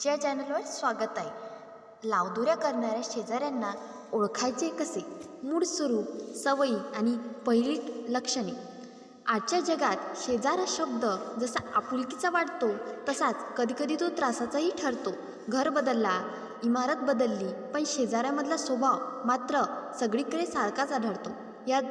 ज्या चॅनलवर स्वागत आहे. लावदुऱ्या करणाऱ्या शेजाऱ्यांना ओळखायचे कसे? मूळ स्वरूप सवयी आणि पहिली लक्षणे. आजच्या जगात शेजार शब्द जसा आपुलकीचा वाटतो तसाच कधीकधी तो त्रासाचाही ठरतो. घर बदलला इमारत बदलली पण शेजाऱ्यामधला स्वभाव मात्र सगळीकडे सारखाच आढळतो. यात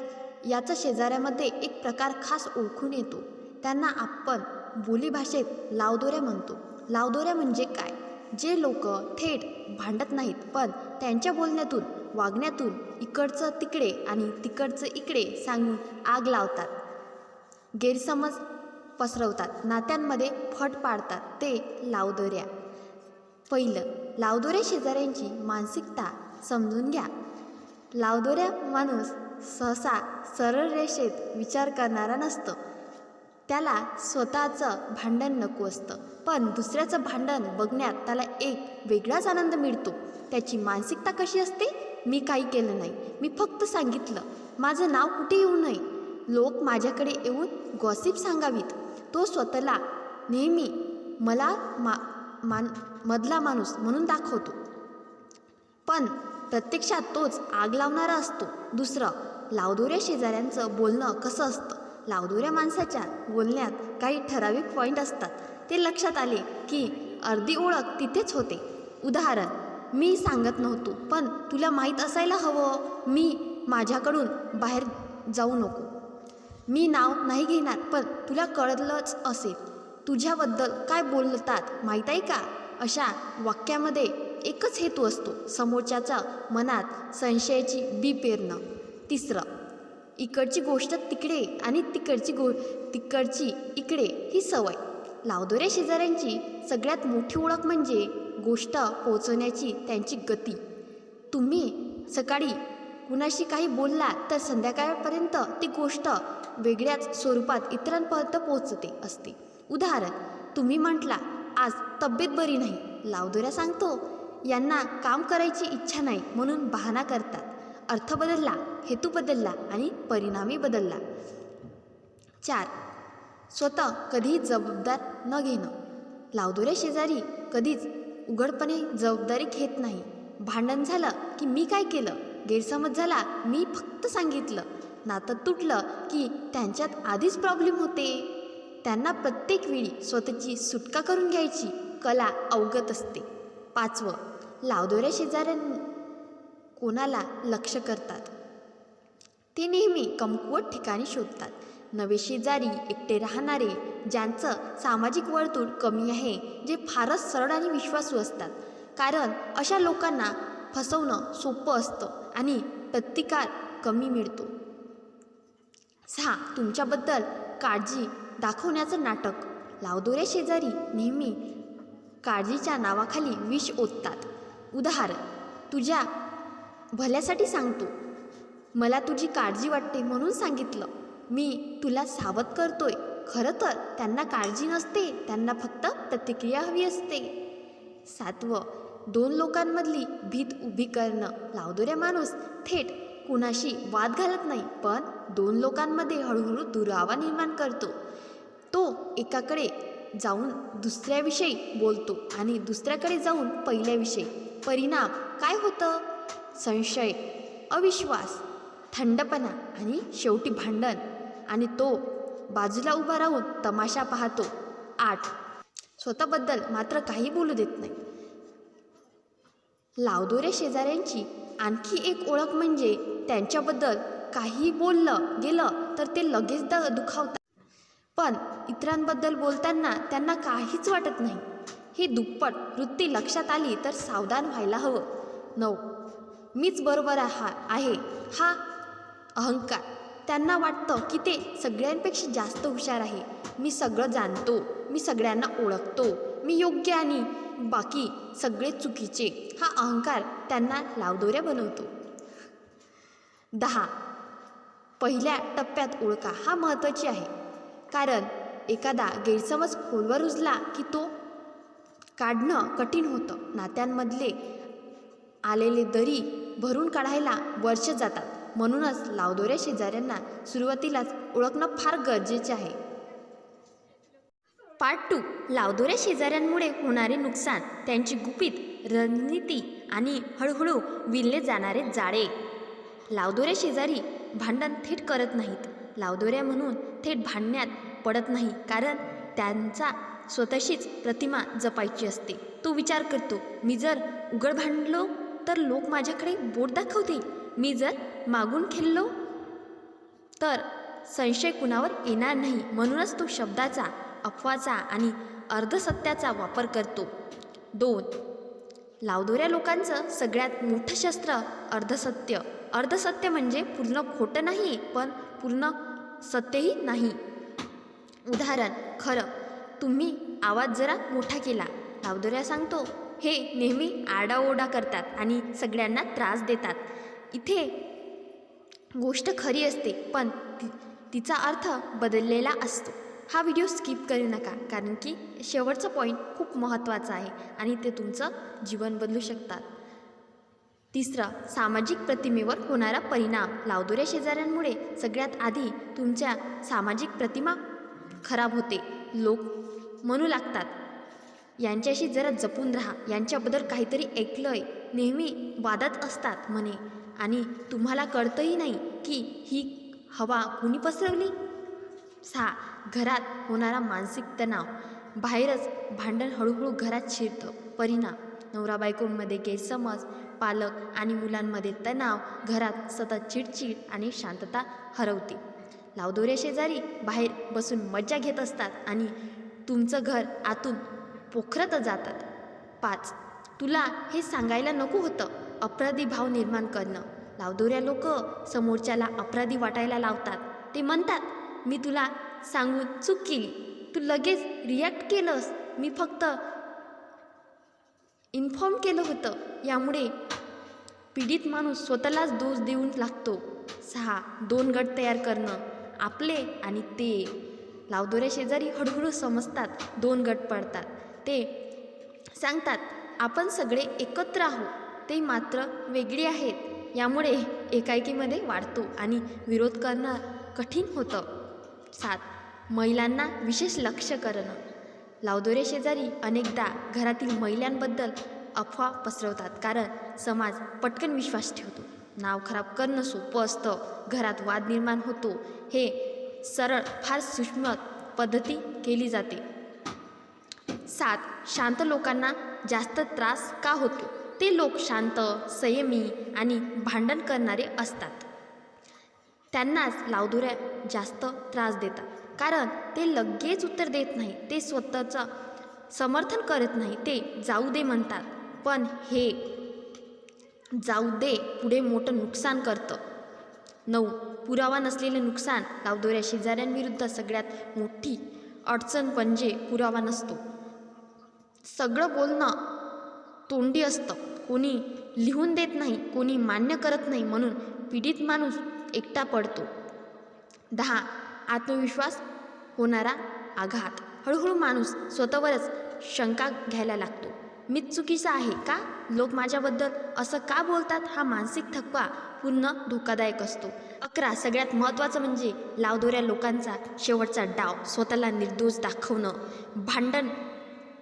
याचा शेजाऱ्यामध्ये एक प्रकार खास ओळखून येतो. त्यांना आपण बोलीभाषेत लावदोऱ्या म्हणतो. लावदोऱ्या म्हणजे काय? जे लोक थेट भांडत नाहीत पण त्यांच्या बोलण्यातून वागण्यातून इकडचं तिकडे आणि तिकडचं इकडे सांगून आग लावतात. गैरसमज पसरवतात. नात्यांमध्ये फट पाडतात. ते लावदोऱ्या. पहिलं लावदोऱ्या शेजाऱ्यांची मानसिकता समजून घ्या. लावदोऱ्या माणूस सहसा सरळ रेषेत विचार करणारा नसतो. त्याला स्वतःचं भांडण नको असतं. पण दुसऱ्याचं भांडण बघण्यात त्याला एक वेगळाच आनंद मिळतो. त्याची मानसिकता कशी असते? मी काही केलं नाही. मी फक्त सांगितलं माझं नाव कुठे येऊ नये? लोक माझ्याकडे येऊन गॉसिप सांगावीत. तो स्वतःला नेहमी मला मा मान मधला माणूस म्हणून दाखवतो. पण प्रत्यक्षात तोच आग लावणारा असतो. दुसरं लावदोऱ्या शेजाऱ्यांचं बोलणं कसं असतं? लावदोऱ्या माणसाच्या बोलण्यात काही ठराविक पॉईंट असतात. ते लक्षात आले की अर्धी ओळख तिथेच होते. उदाहरण मी सांगत नव्हतो पण तुला माहीत असायला हवं. मी माझ्याकडून बाहेर जाऊ नको. मी नाव नाही घेणार पण तुला कळलंच असेल. तुझ्याबद्दल काय बोलतात माहीत आहे का? अशा वाक्यामध्ये एकच हेतू असतो समोरच्याच्या मनात संशयाची बी पेरणं. तिसरं इकडची गोष्ट तिकडे आणि तिकडची गो तिकडची इकडे ही सवय. लावदोऱ्या शेजाऱ्यांची सगळ्यात मोठी ओळख म्हणजे गोष्ट पोचवण्याची त्यांची गती. तुम्ही सकाळी कुणाशी काही बोलला तर संध्याकाळपर्यंत ती गोष्ट वेगळ्याच स्वरूपात इतरांपर्यंत पोचते असते. उदाहरण तुम्ही म्हटला आज तब्येत बरी नाही. लावदोऱ्या सांगतो यांना काम करायची इच्छा नाही म्हणून बहाणा करतात. अर्थ बदलला हेतू बदलला आणि परिणामी बदलला. चार. स्वतः कधीही जबाबदार न घेणं. लावदोऱ्या शेजारी कधीच उघडपणे जबाबदारी घेत नाही. भांडण झालं की मी काय केलं? गैरसमज झाला मी फक्त सांगितलं. नातं तुटलं की त्यांच्यात आधीच प्रॉब्लेम होते. त्यांना प्रत्येक वेळी स्वतःची सुटका करून घ्यायची कला अवगत असते. पाचवं. लावदोऱ्या शेजाऱ्यां कोणाला लक्ष करतात? ते नेहमी कमकुवत ठिकाणी शोधतात. नवे शेजारी एकटे राहणारे ज्यांचं सामाजिक वर्तुळ कमी आहे जे फारच सरळ आणि विश्वासू असतात. कारण अशा लोकांना फसवणं सोपं असतं आणि प्रतिकार कमी मिळतो. सहा तुमच्याबद्दल काळजी दाखवण्याचं नाटक. लावदोऱ्या शेजारी नेहमी काळजीच्या नावाखाली विष ओततात. उदाहरण तुझ्या भल्यासाठी सांगतो. मला तुझी काळजी वाटते म्हणून सांगितलं. मी तुला सावध करतोय. खरं तर त्यांना काळजी नसते त्यांना फक्त प्रतिक्रिया हवी असते. सातवं दोन लोकांमधली भीत उभी करणं. लावदोऱ्या माणूस थेट कुणाशी वाद घालत नाही पण दोन लोकांमध्ये हळूहळू दुरावा निर्माण करतो. तो एकाकडे जाऊन दुसऱ्याविषयी बोलतो आणि दुसऱ्याकडे जाऊन पहिल्याविषयी. परिणाम काय होतं? संशय अविश्वास थंडपणा आणि शेवटी भांडण. आणि तो बाजूला उभा राहून तमाशा पाहतो. आठ. स्वतःबद्दल मात्र काही बोलू देत नाही. लावदोऱ्या शेजाऱ्यांची आणखी एक ओळख म्हणजे त्यांच्याबद्दल काही बोललं गेलं तर ते लगेच द दुखावतात. पण इतरांबद्दल बोलताना त्यांना काहीच वाटत नाही. ही दुप्पट वृत्ती लक्षात आली तर सावधान व्हायला हवं. नऊ. मीच बरोबर हा आहे. हा अहंकार. त्यांना वाटतं की ते सगळ्यांपेक्षा जास्त हुशार आहे. मी सगळं जाणतो. मी सगळ्यांना ओळखतो. मी योग्य आणि बाकी सगळे चुकीचे. हा अहंकार त्यांना लावदोऱ्या बनवतो. दहा. पहिल्या टप्प्यात ओळखा. हा महत्त्वाची आहे. कारण एखादा गैरसमज खोलवर रुजला की तो काढणं कठीण होतं. नात्यांमधले आलेले दरी भरून काढायला वर्ष जातात. म्हणूनच लावदोऱ्या शेजाऱ्यांना सुरुवातीलाच ओळखणं फार गरजेचे आहे. पार्ट टू लावदोऱ्या शेजाऱ्यांमुळे होणारे नुकसान त्यांची गुपित रणनीती आणि हळूहळू विणले जाणारे जाळे. लावदोऱ्या शेजारी भांडण थेट करत नाहीत. लावदोऱ्या म्हणून थेट भांडण्यात पडत नाही कारण त्यांचा स्वतःशीच प्रतिमा जपायची असते. तो विचार करतो मी जर उघड भांडलो तर लोक माझ्याकडे बोट दाखवतील. मी जर मागून खेळलो तर संशय कुणावर येणार नाही. म्हणूनच तो शब्दाचा अफवाचा आणि अर्धसत्याचा वापर करतो. दोन. लावदोऱ्या लोकांचं सगळ्यात मोठं शस्त्र अर्धसत्य. अर्धसत्य म्हणजे पूर्ण खोटं नाही पण पूर्ण सत्यही नाही. उदाहरण खरं तुम्ही आवाज जरा मोठा केला. लावदोऱ्या सांगतो हे नेहमी आडाओडा करतात आणि सगळ्यांना त्रास देतात. इथे गोष्ट खरी असते पण ति तिचा अर्थ बदललेला असतो. हा व्हिडिओ स्किप करू नका कारण की शेवटचा पॉईंट खूप महत्त्वाचा आहे आणि ते तुमचं जीवन बदलू शकतात. तिसरं सामाजिक प्रतिमेवर होणारा परिणाम. लावदोऱ्या शेजाऱ्यांमुळे सगळ्यात आधी तुमच्या सामाजिक प्रतिमा खराब होते. लोक म्हणू लागतात यांच्याशी जरा जपून राहा. यांच्याबद्दल काहीतरी ऐकलंय. नेहमी वादात असतात म्हणे. आणि तुम्हाला कळतंही नाही की ही हवा कुणी पसरवली? सहा घरात होणारा मानसिक तणाव. बाहेरच भांडण हळूहळू घरात शिरतं. परिणाम. नवरा बायकोंमध्ये गैरसमज पालक आणि मुलांमध्ये तणाव घरात सतत चिडचिड आणि शांतता हरवते. लावदोऱ्या शेजारी बाहेर बसून मज्जा घेत असतात आणि तुमचं घर आतून पोखरत जातात. पाच तुला हे सांगायला नको होतं अपराधी भाव निर्माण करणं. लावदोऱ्या लोक समोरच्याला अपराधी वाटायला लावतात. ते म्हणतात मी तुला सांगून चूक केली. तू लगेच रिॲक्ट केलंस. मी फक्त इन्फॉर्म केलं होतं. यामुळे पीडित माणूस स्वतःलाच दोष देऊन लागतो. सहा दोन गट तयार करणं. आपले आणि ते. लावदोऱ्या शेजारी हळूहळू समजतात दोन गट पडतात. ते सांगतात आपण सगळे एकत्र आहोत. ते मात्र वेगळी आहेत. यामुळे एकाएकीमध्ये वाढतो आणि विरोध करणं कठीण होतं. सात महिलांना विशेष लक्ष करणं. लावदोरे शेजारी अनेकदा घरातील महिलांबद्दल अफवा पसरवतात कारण समाज पटकन विश्वास ठेवतो. नाव खराब करणं सोपं असतं. घरात वाद निर्माण होतो. हे सरळ फार सूक्ष्म पद्धती केली जाते. सात शांत लोकांना जास्त त्रास का होतो? ते लोक शांत संयमी आणि भांडण करणारे असतात. त्यांनाच लावदोऱ्या जास्त त्रास देतात. कारण ते लगेच उत्तर देत नाही ते स्वतःचं समर्थन करत नाही ते जाऊ दे म्हणतात. पण हे जाऊ दे पुढे मोठं नुकसान करतं. नऊ पुरावा नसलेले नुकसान लावदोऱ्या शेजाऱ्यांविरुद्ध सगळ्यात मोठी अडचण म्हणजे पुरावा नसतो. सगळं बोलणं तोंडी असतं. कोणी लिहून देत नाही कोणी मान्य करत नाही म्हणून पीडित माणूस एकटा पडतो. दहा आत्मविश्वास होणारा आघात. हळूहळू माणूस स्वतःवरच शंका घ्यायला लागतो. मीच चुकीचा आहे का? लोक माझ्याबद्दल असं का बोलतात? हा मानसिक थकवा पूर्ण धोकादायक असतो. अकरा सगळ्यात महत्त्वाचं म्हणजे लावदोऱ्या लोकांचा शेवटचा डाव स्वतःला निर्दोष दाखवणं. भांडण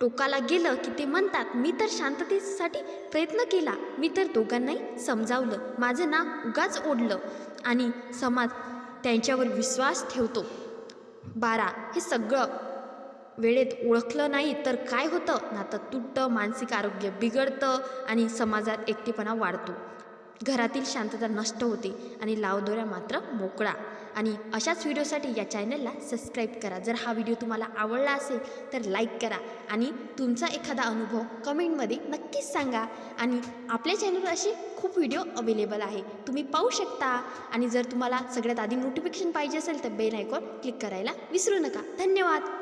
टोकाला गेलं की ते म्हणतात मी तर शांततेसाठी प्रयत्न केला. मी तर दोघांनाही समजावलं. माझं नाव उगाच ओढलं आणि समाज त्यांच्यावर विश्वास ठेवतो. बारा हे सगळं वेळेत ओळखलं नाही तर काय होतं? नातं तुटतं मानसिक आरोग्य बिघडतं आणि समाजात एकटेपणा वाढतो. घरातील शांतता नष्ट होते आणि लावदोऱ्या मात्र मोकळा. आणि अशाच व्हिडिओसाठी या चॅनलला सबस्क्राईब करा. जर हा व्हिडिओ तुम्हाला आवडला असेल तर लाईक करा आणि तुमचा एखादा अनुभव कमेंटमध्ये नक्कीच सांगा. आणि आपल्या चॅनलवर असे खूप व्हिडिओ अवेलेबल आहे. तुम्ही पाहू शकता. आणि जर तुम्हाला सगळ्यात आधी नोटिफिकेशन पाहिजे असेल तर बेल आयकॉन क्लिक करायला विसरू नका. धन्यवाद!